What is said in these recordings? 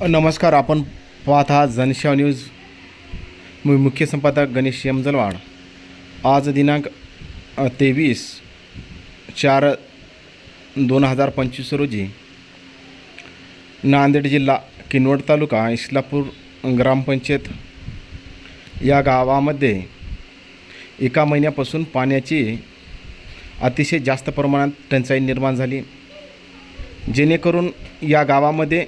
नमस्कार आपण पाहत आहात जनशा न्यूज. मी मुख्य संपादक गणेश यमजलवाड. आज दिनांक तेवीस चार दोन हजार पंचवीस रोजी नांदेड जिल्हा किनवट तालुका इस्लापूर ग्रामपंचायत या गावामध्ये एका महिन्यापासून पाण्याची अतिशय जास्त प्रमाणात टंचाई निर्माण झाली. जेणेकरून या गावामध्ये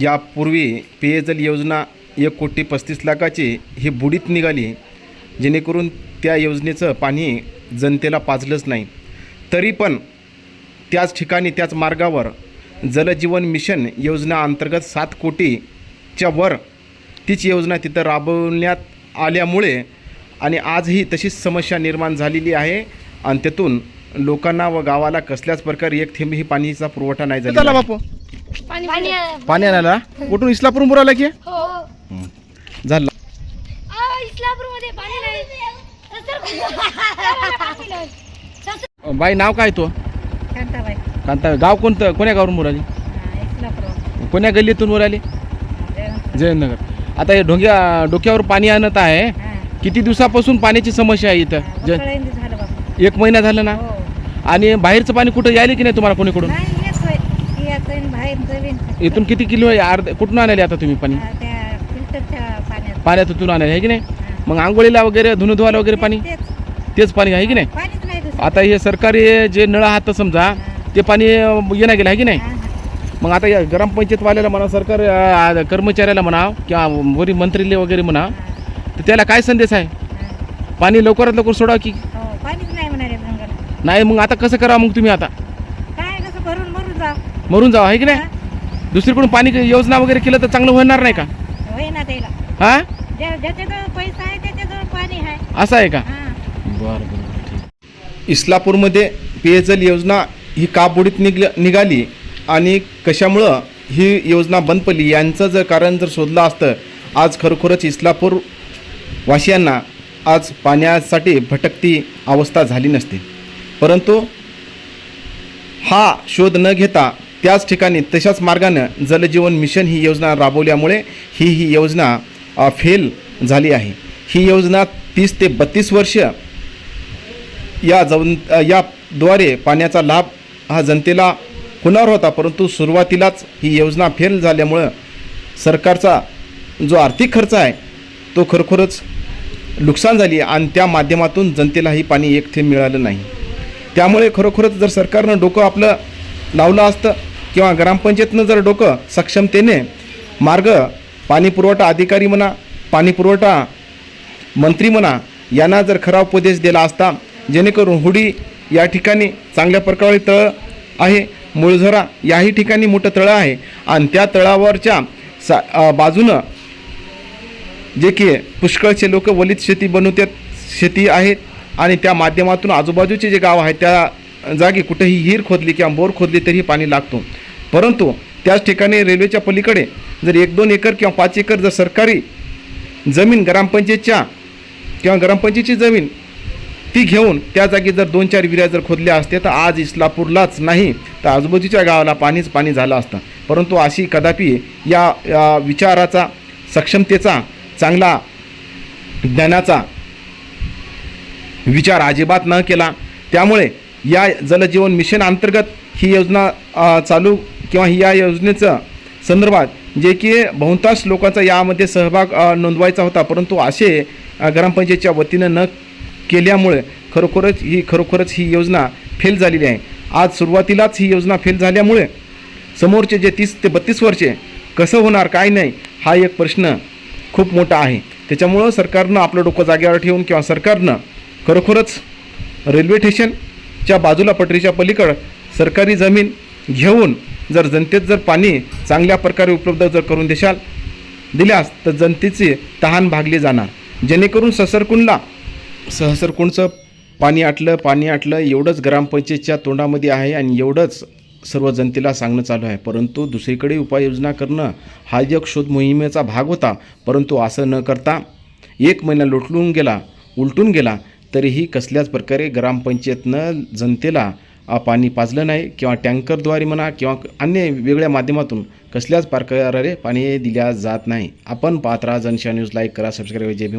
यापूर्वी पेयजल योजना एक कोटी पस्तीस लाखाची ही बुडीत निघाली जेणेकरून त्या योजनेचं पाणी जनतेला पाजलंच नाही. तरी पण त्याच ठिकाणी त्याच मार्गावर जलजीवन मिशन योजना अंतर्गत सात कोटीच्या वर तीच योजना तिथं राबवण्यात आल्यामुळे आणि आजही तशीच समस्या निर्माण झालेली आहे आणि त्यातून लोकांना व गावाला कसल्याच प्रकारे एक थेंबही पाणीचा पुरवठा नाही झाला बापू. पाणी पाणी पाणी आणायला कुठून? इस्लापूरून बुराला की? हो. झालं. इस्लापूरमध्ये पाणी नाही. बाई नाव काय तो? कांताबाई कांता गाव कोणतं? कोण्या गावावरून बुराली इस्लापूर कोण्या गल्लीतून बुराली जयनगर. आता हे ढोंग्या डोक्यावर पाणी आणत आहे. किती दिवसापासून पाण्याची समस्या आहे इथं? जय एक महिना झाला ना? हो. आणि बाहेरचं पाणी कुठं? यायले की नाही तुम्हाला कोणीकडून? नाही इथून किती किलो आहे? अर्ध कुठून आणाले आता तुम्ही पाणी? पाण्यातून. आणाले आहे की नाही? मग आंघोळीला वगैरे धुवायला वगैरे पाणी? तेच. पाणी आहे की नाही. आता हे सरकारी जे नळ आहात समजा ते पाणी अं, येणं गेलं आहे की नाही? मग आता या ग्रामपंचायतवाल्याला म्हणा सरकार कर्मचाऱ्याला म्हणा किंवा वरी मंत्रीले वगैरे म्हणा तर त्याला काय संदेश आहे. पाणी लवकरात लवकर सोडा की? हो नाही मग आता कसं करा मग तुम्ही आता काय कसं भरून भरून जा मरून जावा आहे की नाही? दुसरीकडून पाणी योजना वगैरे केलं तर चांगलं होणार नाही का? होय ना त्याला हा? ज्या- ज्याच्याजवळ पैसा आहे त्याच्याजवळ पाणी आहे. असं आहे का? हा. बरं बरं ठीक इस्लापूरमध्ये पेयजल योजना ही का बुडीत निघ निघाली आणि कशामुळं ही योजना बंद पडली यांचं जर कारण जर शोधलं असतं आज खरोखरच इस्लापूर वासियांना आज पाण्यासाठी भटकती अवस्था झाली नसती. परंतु हा शोध न घेता त्याच ठिकाणी तशाच मार्गानं जलजीवन मिशन ही योजना राबवल्यामुळे ही ही योजना फेल झाली आहे. ही योजना तीस ते बत्तीस वर्ष या जवन याद्वारे पाण्याचा लाभ हा जनतेला होणार होता परंतु सुरुवातीलाच ही योजना फेल झाल्यामुळं सरकारचा जो आर्थिक खर्च आहे तो खरोखरच नुकसान झाली आणि त्या माध्यमातून जनतेलाही पाणी एक थेंब मिळालं नाही. त्यामुळे खरोखरच जर सरकारनं डोकं आपलं लावलं असतं किंवा ग्रामपंचायतनं जर डोकं सक्षमतेने मार्ग पाणी पुरवठा अधिकारी म्हणा पाणी पुरवठा मंत्री म्हणा यांना जर खरा उपदेश दिला असता जेणेकरून हुडी या ठिकाणी चांगल्या प्रकारे तळ आहे मुळझरा याही ठिकाणी मोठं तळं आहे. आणि त्या तळावरच्या सा बाजूनं जे की पुष्कळचे लोक वलित शेती बनवतात शेती आहेत. आणि त्या माध्यमातून आजूबाजूचे जे गाव आहेत त्या जागी कुठेही हिर खोदली किंवा बोर खोदली तरीही पाणी लागतो. परंतु त्याच ठिकाणी रेल्वेच्या पलीकडे जर एक दोन एकर किंवा पाच एकर जर सरकारी जमीन ग्रामपंचायतच्या किंवा ग्रामपंचायतची जमीन ती घेऊन त्या जागी जर दोन चार विर्या जर खोदल्या असते तर आज इस्लापूरलाच नाही तर आजूबाजूच्या गावाला पाणीच पाणी झालं असतं. परंतु अशी कदापि या या विचाराचा सक्षमतेचा चांगला ज्ञानाचा विचार अजिबात न केला. त्यामुळे या जलजीवन मिशन अंतर्गत ही योजना चालू किंवा ही या योजनेचं संदर्भात जे की बहुतांश लोकांचा यामध्ये सहभाग नोंदवायचा होता. परंतु असे ग्रामपंचायतच्या वतीनं न केल्यामुळे खरोखरच ही खरोखरच ही योजना फेल झालेली आहे. आज सुरुवातीलाच ही योजना फेल झाल्यामुळे समोरचे जे तीस ते बत्तीस वर्षे कसं होणार काय नाही हा एक प्रश्न खूप मोठा आहे. त्याच्यामुळं सरकारनं आपलं डोकं जागेवर ठेवून किंवा सरकारनं खरोखरच रेल्वे च्या बाजूला पटरीच्या पलीकडं सरकारी जमीन घेऊन जर जनतेत जर पाणी चांगल्या प्रकारे उपलब्ध जर करून देशाल दिल्यास तर जनतेची तहान भागली जाणार. जेणेकरून ससरकुंडला सहसरकुंडचं पाणी आटलं पाणी आटलं एवढंच ग्रामपंचायतच्या तोंडामध्ये आहे आणि एवढंच सर्व जनतेला सांगणं चालू आहे. परंतु दुसरीकडे उपाययोजना करणं हा एक शोध मोहिमेचा भाग होता. परंतु असं न करता एक महिना लोटलून गेला उलटून गेला तरीही कसल्याच प्रकारे ग्रामपंचायतनं जनतेला पाणी पाजलं नाही किंवा टँकरद्वारे म्हणा किंवा अन्य वेगळ्या माध्यमातून कसल्याच प्रकारे पाणी दिल्या जात नाही. आपण पात्रा जनशा न्यूज लाईक करा सबस्क्राईब जे बी